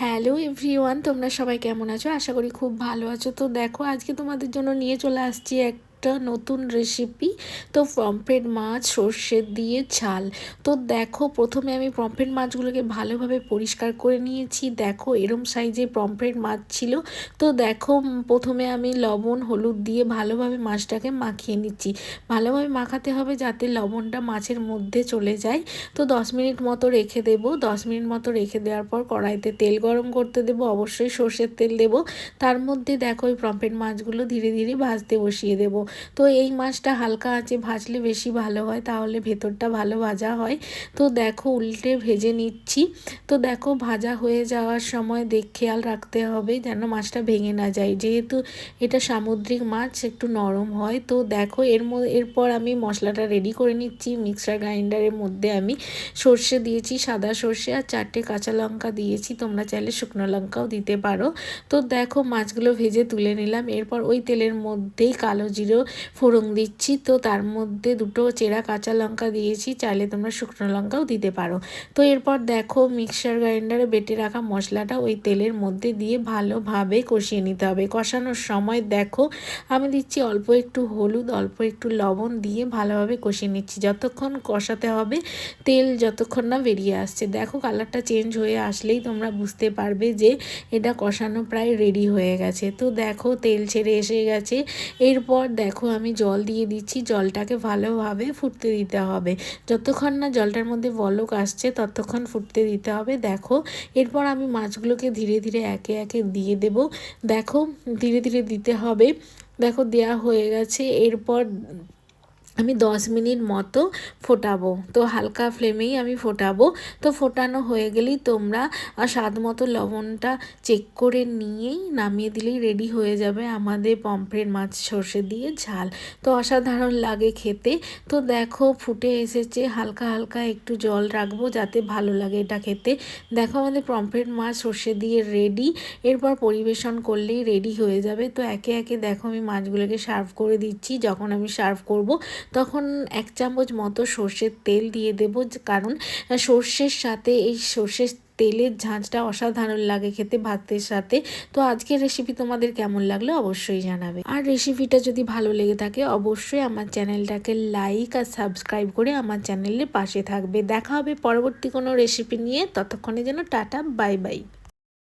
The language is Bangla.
হ্যালো এভরিওয়ান, তোমরা সবাই কেমন আছো? আশা করি খুব ভালো আছো। তো দেখো, আজকে তোমাদের জন্য নিয়ে চলে আসছি একটা নতুন রেসিপি তো পমফ্রেট মাছ, সর্ষে দিয়ে ঝাল। তো দেখো, প্রথমে আমি পমফ্রেট মাছগুলোকে ভালোভাবে পরিষ্কার করে নিয়েছি। দেখো, এরম সাইজে পমফ্রেট মাছ ছিল। তো দেখো, প্রথমে আমি লবণ, হলুদ দিয়ে ভালোভাবে মাছটাকে মাখিয়ে নিচ্ছি। ভালোভাবে মাখাতে হবে যাতে লবণটা মাছের মধ্যে চলে যায়। তো দশ মিনিট মতো রেখে দেব। দশ মিনিট মতো রেখে দেওয়ার পর কড়াইতে তেল গরম করতে দেবো। অবশ্যই সর্ষের তেল দেব। তার মধ্যে দেখো, ওই পমফ্রেট মাছগুলো ধীরে ধীরে ভাজতে বসিয়ে দেব। তো এই মাছটা হালকা আঁচে ভাজলে বেশি ভালো হয়, তাহলে ভেতরটা ভালো ভাজা হয়। তো দেখো উল্টে ভেজে নিচ্ছি। তো দেখো ভাজা হয়ে যাওয়ার সময় দেখ খেয়াল রাখতে হবে যেন মাছটা ভেঙে না যায়। যেহেতু এটা সামুদ্রিক মাছ, একটু নরম হয়। তো দেখো এর এরপর আমি মশলাটা রেডি করে নিচ্ছি। মিক্সার গ্রাইন্ডারের মধ্যে আমি সর্ষে দিয়েছি, সাদা সর্ষে আর চারটে কাঁচা লঙ্কা দিয়েছি। তোমরা চাইলে শুকনো লঙ্কাও দিতে পারো। তো দেখো মাছগুলো ভেজে তুলে নিলাম। এরপর ওই তেলের মধ্যেই কালো জিরো ফোড়ন দিচ্ছি। তো তার মধ্যে দুটো চেরা কাঁচা লঙ্কা দিয়েছি, চাইলে তোমরা শুকনো লঙ্কাও দিতে পারো। তো এরপর দেখো মিক্সার গ্রাইন্ডারে বেটে রাখা মশলাটা ওই তেলের মধ্যে দিয়ে ভালোভাবে কষিয়ে নিতে হবে। কষানোর সময় দেখো আমি দিচ্ছি অল্প একটু হলুদ, অল্প একটু লবণ দিয়ে ভালোভাবে কষিয়ে নিচ্ছি। যতক্ষণ কষাতে হবে তেল যতক্ষণ না বেরিয়ে আসছে। দেখো কালারটা চেঞ্জ হয়ে আসলেই তোমরা বুঝতে পারবে যে এটা কষানো প্রায় রেডি হয়ে গেছে। তো দেখো তেল ছেড়ে এসে গেছে। এরপর দেখো আমি জল দিয়ে দিচ্ছি, জলটাকে ভালোভাবে ফুটতে দিতে হবে। যতক্ষণ না জলটার মধ্যে বলক আসছে, ততক্ষণ ফুটতে দিতে হবে। দেখো, এরপর আমি মাছগুলোকে ধীরে ধীরে একে একে দিয়ে দেব। দেখো, ধীরে ধীরে দিতে হবে। দেখো, দেয়া হয়ে গেছে। এরপর আমি দশ মিনিট মতো ফোটাবো। তো হালকা ফ্লেমেই আমি ফোটাবো। তো ফোটানো হয়ে গেলেই তোমরা স্বাদ মতো লবণটা চেক করে নিয়েই নামিয়ে দিলেই রেডি হয়ে যাবে আমাদের পমফ্রেট মাছ সর্ষে দিয়ে ঝাল। তো অসাধারণ লাগে খেতে। তো দেখো ফুটে এসেছে। হালকা হালকা একটু জল রাখব যাতে ভালো লাগে এটা খেতে। দেখো আমাদের পমফ্রেট মাছ সর্ষে দিয়ে রেডি এরপর পরিবেশন করলেই রেডি হয়ে যাবে। তো একে একে দেখো আমি মাছগুলোকে সার্ভ করে দিচ্ছি। যখন আমি সার্ভ করব তখন এক চামচ মতো সর্ষের তেল দিয়ে দেব কারণ সর্ষের সাথে এই সর্ষের তেলের ঝাঁঝটা অসাধারণ লাগে খেতে ভাতের সাথে। তো আজকের রেসিপি তোমাদের কেমন লাগল অবশ্যই জানাবে। আর রেসিপিটা যদি ভালো লেগে থাকে অবশ্যই আমার চ্যানেলটাকে লাইক আর সাবস্ক্রাইব করে আমার চ্যানেলের পাশে থাকবে। দেখা হবে পরবর্তী কোনো রেসিপি নিয়ে। ততক্ষণে যেন টাটা বাই বাই